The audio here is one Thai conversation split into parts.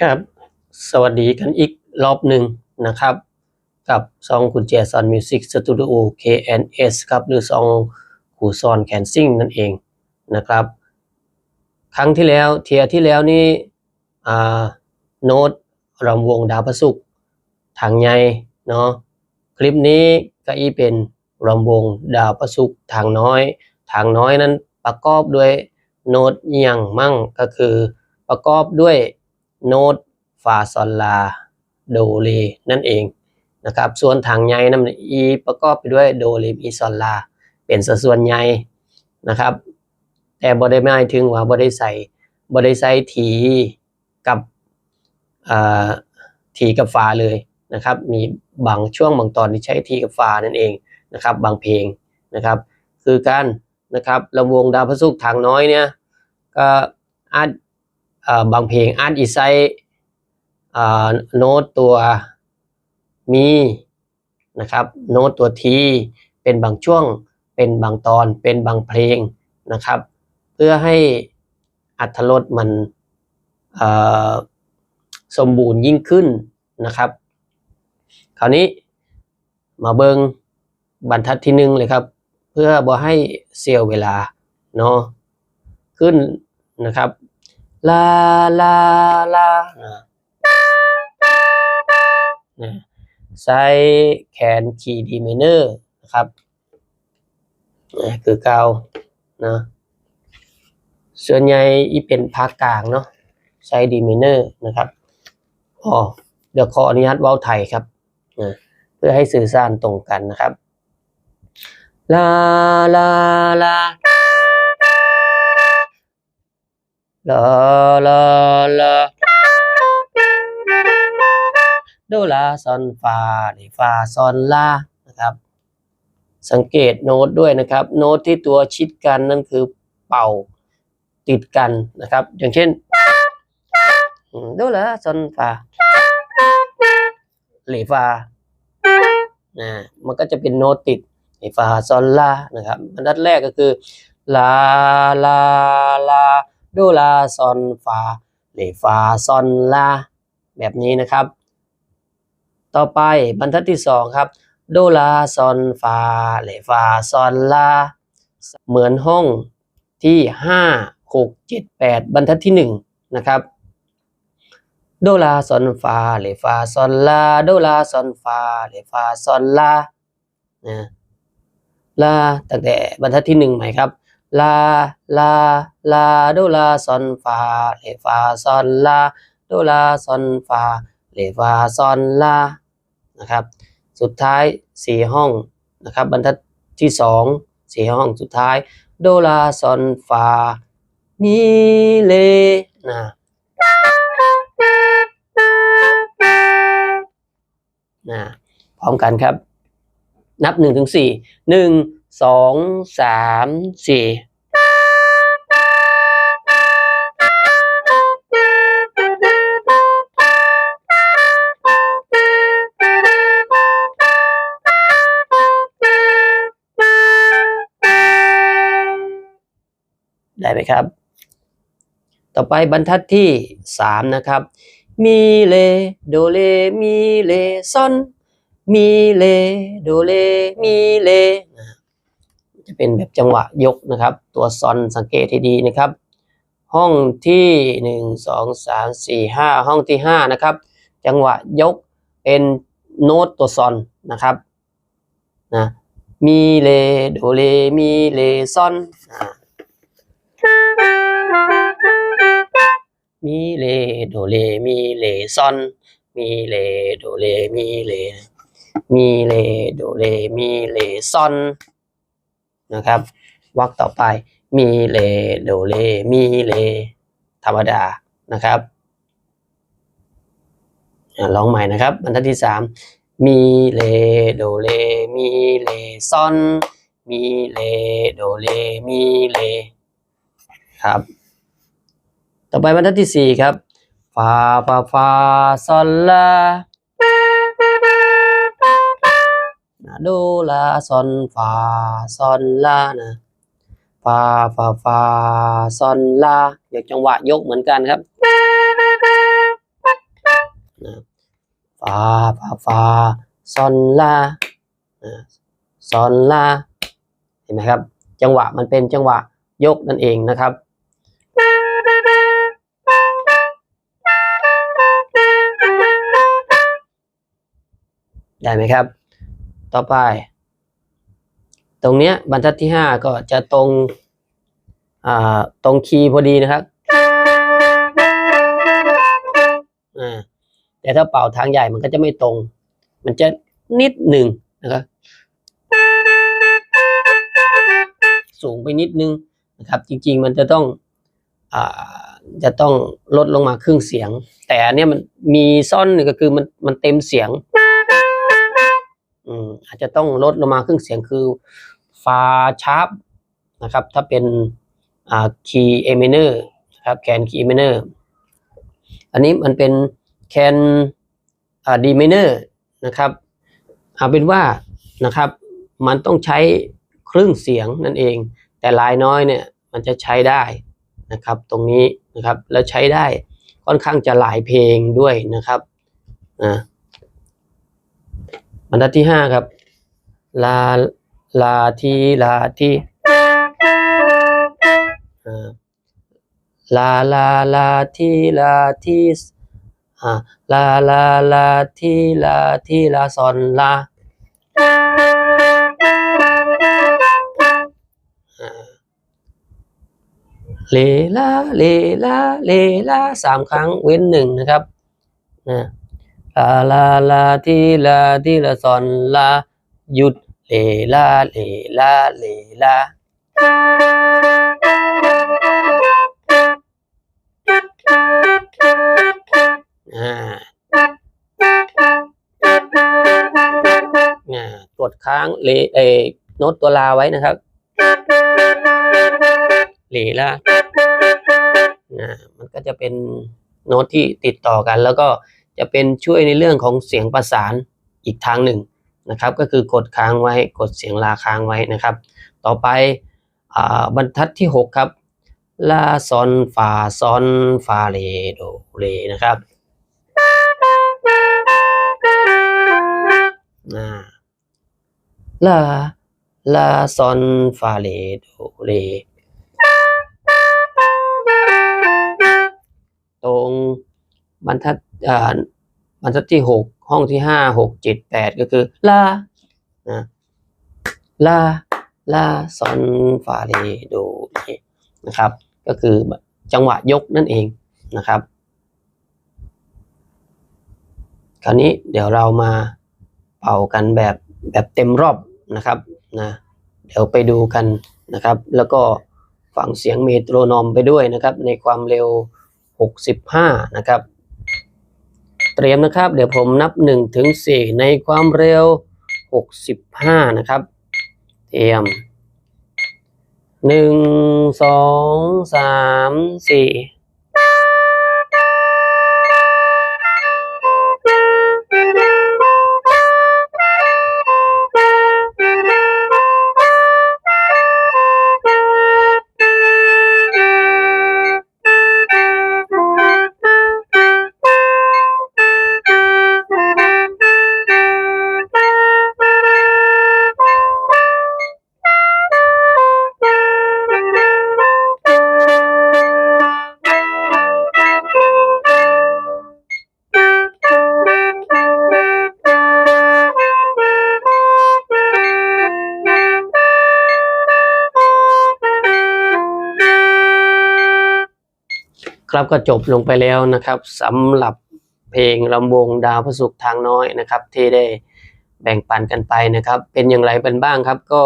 ครับสวัสดีกันอีกรอบหนึ่งนะครับ กับซองกุญแจซอนมิวสิกสตูดิโอ KNS ครับ หรือซองขู่ซอนแคนซิ่งนั่นเองนะครับ ครั้งที่แล้วเทียที่แล้วนี่โน้ตรำวงดาวพระศุกร์ทางใหญ่เนาะคลิปนี้ก็อีเป็นรำวงดาวพระศุกร์ทางน้อย ทางน้อยนั้นประกอบด้วยโน้ตเอียงมั่งก็คือประกอบด้วย โน้ตฟาซอลลาโดเรนั่นเองนะครับ ส่วนทางใหญ่นั้นอีประกอบไปด้วยโดเรมีซอลลา เป็นสัดส่วนใหญ่นะครับ แต่บ่ได้หมายถึงว่าบ่ได้ใส่บ่ได้ใส่ถีกับถีกับฟ้าเลยนะครับ มีบางช่วงบางตอนที่ใช้ถีกับฟ้านั่นเองนะครับ บางเพลงนะครับ คือการนะครับลำวงดาวพระศุกร์ทางน้อยเนี่ยก็อาจ บางเพลงอาจอีไซอ่าโน้ตตัวมีนะครับโน้ตตัวทีเป็นบางช่วงเป็นบางตอนเป็นบางเพลงนะครับ เพื่อให้อัตรสมันสมบูรณ์ยิ่งขึ้นนะครับ คราวนี้มาเบิงบรรทัดที่หนึ่งเลยครับ เพื่อบ่ให้เสียเวลาเนาะขึ้นนะครับ ลาลาลานะใช้แขนคีย์ดีเมเนอร์นะครับนะคือเกานะส่วนใหญ่อีเป็นภาคกลางเนาะใช้ดีเมเนอร์นะครับอ๋อเดี๋ยวขออนุญาตเว้าไทยครับนะเพื่อให้สื่อสารตรงกันนะครับ ลาลาลา ลาลาลาโดลาซอนฟาเดฟาซอนลานะครับ สังเกตโน้ตด้วยนะครับ โน้ตที่ตัวชิดกันนั่นคือเป่าติดกันนะครับ อย่างเช่นโดลาซอนฟาเลฟานะมันก็จะเป็นโน้ตติดไอ้ฟาซอลลานะครับบรรทัดแรกก็คือลาลาลา โดลาซอนฟาเลฟาซอนลาแบบนี้นะครับ ต่อไปบรรทัดที่สองครับ โดลาซอนฟาเลฟาซอนลาเหมือนห้องที่ห้าหกเจ็ดแปดบรรทัดที่หนึ่งนะครับโดลาซอนฟาเลฟาซอนลาโดลาซอนฟาเลฟาซอนลานะลาตั้งแต่บรรทัดที่หนึ่งใหม่ครับ ลา ลา ลาโดลาซอนฟาเลฟาซอนลาโดลาซอนฟาเลฟาซอนลานะครับ สุดท้ายสี่ห้องนะครับ บรรทัดที่สองสี่ห้องสุดท้าย โดลาซอนฟามีเลนะนะพร้อมกันครับ นับหนึ่งถึง สองสามสี่ได้ไหมครับ ต่อไปบรรทัดที่สามนะครับ มีเลโดเลมีเลซอน มีเลโดเลมีเล จะเป็นแบบจังหวะยกนะครับ ตัวซอนสังเกตให้ดีนะครับ ห้องที่หนึ่งสองสามสี่ห้าห้องที่ห้านะครับ จังหวะยกเป็นโน้ตตัวซอนนะครับนะมีเลโดเลมีเลซอนมีเลโดเลมีเลซอนมีเลโดเลมีเลมีเลโดเลมีเลซอน นะครับวรรคต่อไปมีเลโดเลมีเล ธรรมดานะครับลองใหม่นะครับบรรทัดที่สามมีเลโดเลมีเลซอนมีเลโดเลมีเลครับ ต่อไปบรรทัดที่สี่ครับฟาฟาฟาซอลลา โดลาซอนฟาซอนลานะฟาฟาฟาซอนลาอยากจังหวะยกเหมือนกันครับฟาฟาฟาซอนลาซอนลาเห็นไหมครับ จังหวะมันเป็นจังหวะยกนั่นเองนะครับได้ไหมครับ ต่อไป ตรงเนี้ยบรรทัดที่ห้าก็จะตรงอ่าตรงคีย์พอดีนะครับแต่ถ้าเป่าทางใหญ่มันก็จะไม่ตรง มันจะนิดหนึ่งนะครับสูงไปนิดนึงนะครับ จริง ๆ มันจะต้องอจะต้องลดลงมาครึ่งเสียง แต่อันเนี้ยมันมีซ่อนก็คือมันมันเต็มเสียง อืมอาจจะต้องลดลงมาครึ่งเสียงคือฟาชาร์ปนะครับ ถ้าเป็นอ่าคีเอเมเนอร์นะครับแคนคีเอเมเนอร์อันนี้มันเป็นแคนอ่าดีเมเนอร์นะครับเอาเป็นว่านะครับ มันต้องใช้ครึ่งเสียงนั่นเอง แต่ลายน้อยเนี่ยมันจะใช้ได้นะครับ ตรงนี้นะครับแล้วใช้ได้ค่อนข้างจะหลายเพลงด้วยนะครับนะ บรรทัดที่ห้าครับ ลา ลาทีลาทีลาลาลาทีลาทีลาลาลาทีลาทีลาซอนลาอ่าเลลาเลลาเลลาสามครั้งเว้นหนึ่งนะครับนะ ลาลาลาทีลาทีลาซอนลาหยุดเลลาเลลาเลลาอ่าอ่ากดค้างเลเอโน้ตตัวลาไว้นะครับเลลาอ่ามันก็จะเป็นโน้ตที่ติดต่อกันแล้วก็ จะเป็นช่วยในเรื่องของเสียงประสานอีกทางหนึ่งนะครับ ก็คือกดค้างไว้กดเสียงลาค้างไว้นะครับ ต่อไปอบรรทัดที่ 6 ครับลาซอนฟาซอนฟาเรโดเรนะครับลาลาซอนฟาเรโดเรตรงบรรทัด บรรทัดที่หกห้องที่ห้าหกเจ็ดแปดก็คือลานะลาลาซอนฟาเรโดนะครับ ก็คือจังหวะยกนั่นเองนะครับ คราวนี้เดี๋ยวเรามาเป่ากันแบบแบบเต็มรอบนะครับนะเดี๋ยวไปดูกันนะครับ แล้วก็ฟังเสียงเมโทรนอมไปด้วยนะครับ ในความเร็ว 65 นะครับ เตรียมนะครับ เดี๋ยวผมนับ1ถึง4ในความเร็ว 65 นะครับ เตรียม 1 2 3 4 ครับก็จบลงไปแล้วนะครับสำหรับเพลงลำวงดาวพระศุกร์ทางน้อยนะครับ ที่ได้แบ่งปันกันไปนะครับ เป็นอย่างไรเป็นบ้างครับก็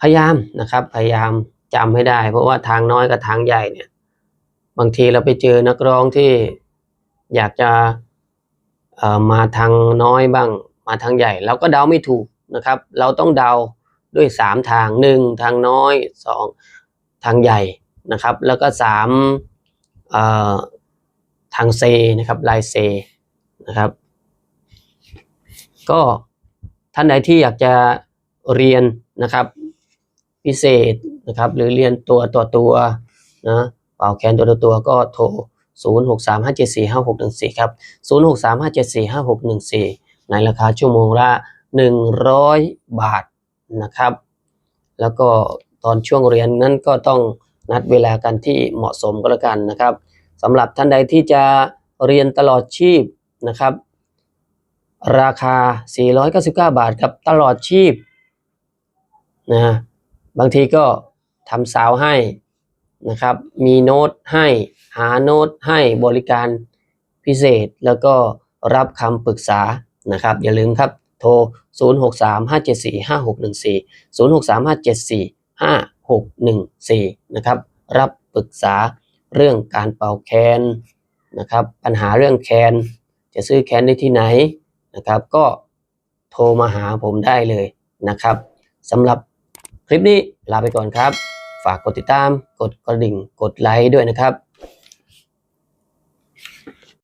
พยายามนะครับ พยายามจำให้ได้ เพราะว่าทางน้อยกับทางใหญ่เนี่ย บางทีเราไปเจอนักร้องที่อยากจะมาทางน้อยบ้าง มาทางใหญ่เราก็เดาไม่ถูกนะครับ เราต้องเดาด้วยสามทางหนึ่งทางน้อยสองทางใหญ่นะครับ แล้วก็สาม ทางเซนะครับลายเซนะครับ ก็ท่านใดที่อยากจะเรียนนะครับพิเศษนะครับ หรือเรียนตัวต่อตัวนะเป่าแคนตัวต่อตัวก็โทร 0635745614 ครับ 0635745614 ในราคาชั่วโมงละ 100 บาทนะครับ แล้วก็ตอนช่วงเรียนนั้นก็ต้อง นัดเวลากันที่เหมาะสมก็แล้วกันนะครับสำหรับท่านใดที่จะเรียนตลอดชีพนะครับ ราคา 499 บาทครับตลอดชีพนะบางทีก็ทำสาวให้นะครับ มีโน้ตให้หาโน้ตให้บริการพิเศษแล้วก็รับคำปรึกษานะครับ อย่าลืมครับ โทร 0635745614 614นะครับรับปรึกษาเรื่องการเป่าแคนนะครับปัญหาเรื่องแคนจะซื้อแคนได้ที่ไหนนะครับ ก็โทรมาหาผมได้เลยนะครับสำหรับคลิปนี้ลาไปก่อนครับ ฝากกดติดตามกดกระดิ่งกดไลค์ด้วยนะครับ